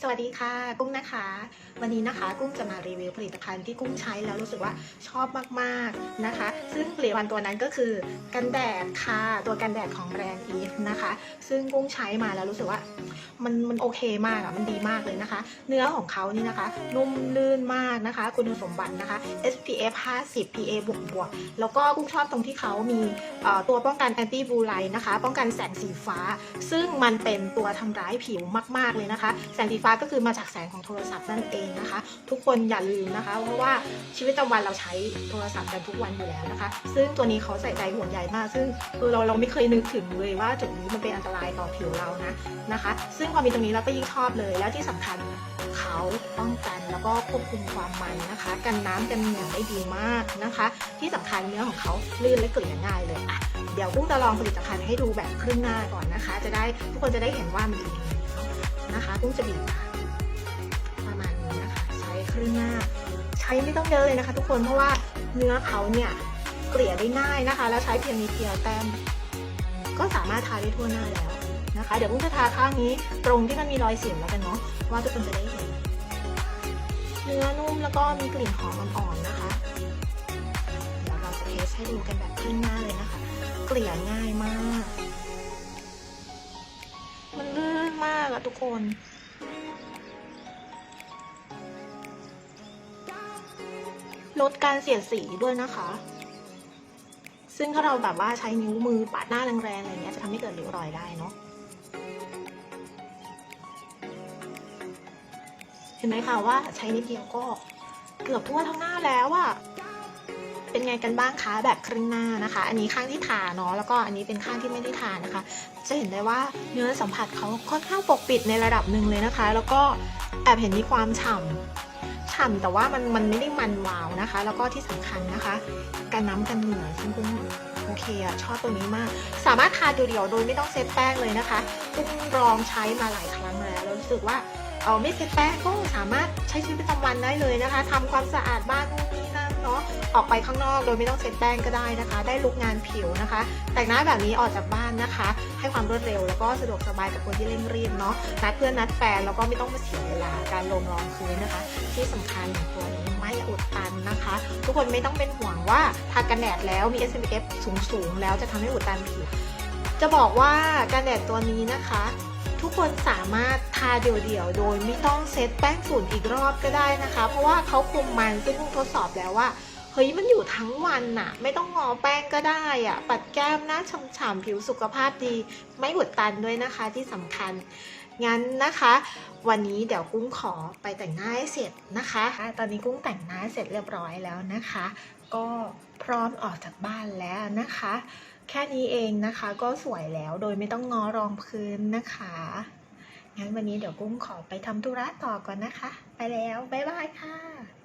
สวัสดีค่ะ กุ้งนะคะ วันนี้นะคะ กุ้งจะมารีวิวผลิตภัณฑ์ที่กุ้งใช้แล้วรู้สึกว่าชอบมากๆนะคะ ซึ่งผลิตภัณฑ์ตัวนั้นก็คือกันแดดค่ะ ตัวกันแดดของแบรนด์อีฟนะคะ ซึ่งกุ้งใช้มาแล้วรู้สึกว่ามันมันโอเคมากอะมันดีมากเลยนะคะ เนื้อของเขานี่นะคะ นุ่มลื่นมากนะคะ คุณสมบัตินะคะ SPF 50 PA บวกบวกแล้วก็กุ้งชอบตรงที่เขามีตัวป้องกัน anti blue light นะคะ ป้องกันแสงสีฟ้า ซึ่งมันเป็นตัวทำร้ายผิวมาก ๆเลยนะคะ แสงสีฟ้าก็คือมาจากแสงของโทรศัพท์นั่นเองนะคะ ทุกคนอย่าลืมนะคะ เพราะว่าชีวิตประจำวันเราใช้โทรศัพท์กันทุกวันอยู่แล้วนะคะ ซึ่งตัวนี้เขาใส่ใจห่วงใยมาก ซึ่งคือเราเราไม่เคยนึกถึงเลยว่าจุดนี้มันเป็นอันตรายต่อผิวเรานะนะคะ ซึ่งพอมีตรงนี้เราก็ยิ่งชอบเลยแล้วที่สำคัญเขาป้องกันแล้วก็ควบคุมความมันนะคะ กันน้ำกันเหงื่อได้ดีมากนะคะ ที่สำคัญเนื้อของเขาลื่นและเกลี่ยง่ายเลยอะเดี๋ยวกุ้งจะลองผลิตภัณฑ์ให้ดูแบบครึ่งหน้าก่อนนะคะ จะได้ทุกคนจะได้เห็นว่ามันดี นะคะกุ้งจะบีบมาประมาณนี้นะคะ ใช้ครึ่งหน้า ใช้ไม่ต้องเยอะเลยนะคะ ทุกคนเพราะว่าเนื้อเขาเนี่ยเกลี่ยได้ง่ายนะคะ แล้วใช้เพียงนิดเดียวแต้มก็สามารถทาได้ทั่วหน้าแล้วนะคะ เดี๋ยวกุ้งจะทาข้างนี้ตรงที่มันมีรอยสียบแล้วกันเนาะว่าทุกคนจะได้เห็นเนื้อนุ่มแล้วก็มีกลิ่นหอมอ่อนๆนะคะเดี๋ยวเราจะเทสให้ดูกันแบบครึ่งหน้าเลยนะคะ เกลี่ยง่ายมาก นมากอะทุกคนลดการเสียดสีด้วยนะคะ ซึ่งถ้าเราแบบว่าใช้นิ้วมือปาดหน้าแรงๆอะไรเงี้ยจะทำให้เกิดริ้วรอยได้เนาะ เห็นไหมคะว่าใช้นิดเดียวก็เกือบทั่วทั้งหน้าแล้วอะ เป็นไงกันบ้างคะแบบครึ่งหน้านะคะ อันนี้ข้างที่ทาเนาะแล้วก็อันนี้เป็นข้างที่ไม่ได้ทานะคะ จะเห็นได้ว่าเนื้อสัมผัสเขาค่อนข้างปกปิดในระดับหนึ่งเลยนะคะ แล้วก็แอบเห็นมีความฉ่ำฉ่ำแต่ว่ามันมันไม่ได้มันวาวนะคะ แล้วก็ที่สำคัญนะคะการน้ำกันเหงื่อซึ่งกุ้งโอเคอะชอบตรงนี้มาก สามารถทาเดียวๆโดยไม่ต้องเซตแป้งเลยนะคะกุ้งลองใช้มาหลายครั้งแล้วรู้สึกว่าเออไม่เซตแป้งก็สามารถใช้ชีวิตประจำวันได้เลยนะคะทำความสะอาดบ้านนู่นนี่นั่น เนาะออกไปข้างนอกโดยไม่ต้องเซ็ตแป้งก็ได้นะคะ ได้ลุกงานผิวนะคะ แต่งหน้าแบบนี้ออกจากบ้านนะคะ ให้ความรวดเร็วแล้วก็สะดวกสบายกับคนที่เร่งรีบเนาะนัดเพื่อนนัดแฟนแล้วก็ไม่ต้องมาเสียเวลาการลงรองพื้นนะคะ ที่สำคัญตัวนี้ไม่อุดตันนะคะ ทุกคนไม่ต้องเป็นห่วงว่าทากันแดดแล้วมี SPF สูงๆแล้วจะทำให้อุดตันผิวจะบอกว่ากันแดดตัวนี้นะคะ ทุกคนสามารถทาเดี่ยวๆ โดยไม่ต้องเซตแป้งฝุ่นอีกรอบก็ได้นะคะ เพราะว่าเขาคุมมันซึ่งกุ้งทดสอบแล้วว่าเฮ้ยมันอยู่ทั้งวันน่ะ ไม่ต้องงอแป้งก็ได้อะปัดแก้มหน้าฉ่ำๆผิวสุขภาพดี ไม่อุดตันด้วยนะคะที่สำคัญ งั้นนะคะ วันนี้เดี๋ยวกุ้งขอไปแต่งหน้าให้เสร็จนะคะ ตอนนี้กุ้งแต่งหน้าเสร็จเรียบร้อยแล้วนะคะ ก็พร้อมออกจากบ้านแล้วนะคะ แค่นี้เองนะคะก็สวยแล้วโดยไม่ต้องงอรองพื้นนะคะงั้นวันนี้เดี๋ยวกุ้งขอไปทำธุระต่อก่อนนะคะ ไปแล้ว บ๊ายบายค่ะ